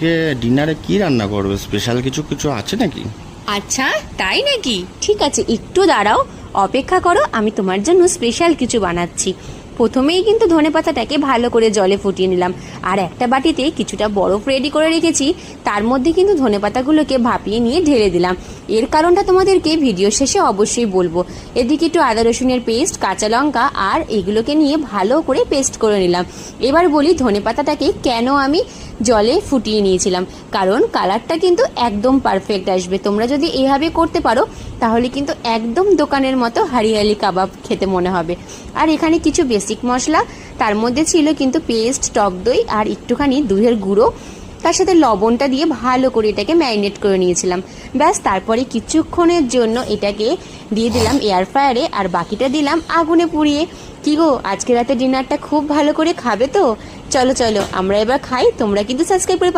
আজকে ডিনারে কি রান্না করবে? স্পেশাল কিছু কিছু আছে নাকি? আচ্ছা তাই নাকি? ঠিক আছে, একটু দাঁড়াও। অপেক্ষা করো, আমি তোমার জন্য স্পেশাল কিছু বানাচ্ছি। প্রথমেই কিন্তু ধনেপাতাটাকে ভালো করে জলে ফুটিয়ে নিলাম। আর একটা বাটিতে কিছুটা বরফ রেডি করে রেখেছি, তার মধ্যে কিন্তু ধনেপাতাগুলোকে ভাপিয়ে নিয়ে ঢেলে দিলাম। এর কারণটা তোমাদেরকে ভিডিও শেষে অবশ্যই বলব। এদিকে একটু আদা রসুনের পেস্ট, কাঁচা লঙ্কা আর এগুলোকে নিয়ে ভালো করে পেস্ট করে নিলাম। এবার বলি ধনেপাতাটাকে কেন আমি জলে ফুটিয়ে নিয়েছিলাম, কারণ কালারটা কিন্তু একদম পারফেক্ট আসবে। তোমরা যদি এভাবে করতে পারো, তাহলে কিন্তু একদম দোকানের মতো হারিয়ালি কাবাব খেতে মনে হবে। আর এখানে কিছু বেসিক মশলা, তার মধ্যে ছিল কিন্তু পেস্ট, টক দই আর একটুখানি দুধের গুঁড়ো। তার সাথে লবণটা দিয়ে ভালো করে এটাকে ম্যারিনেট করে নিয়েছিলাম। ব্যাস, তারপরে কিছুক্ষণের জন্য এটাকে দিয়ে দিলাম এয়ার ফ্রায়ারে আর বাকিটা দিলাম আগুনে পুড়িয়ে। কি গো, আজকে রাতে ডিনারটা খুব ভালো করে খাবে তো? চলো চলো, আমরা এবার খাই, তোমরা কিন্তু সাবস্ক্রাইব করে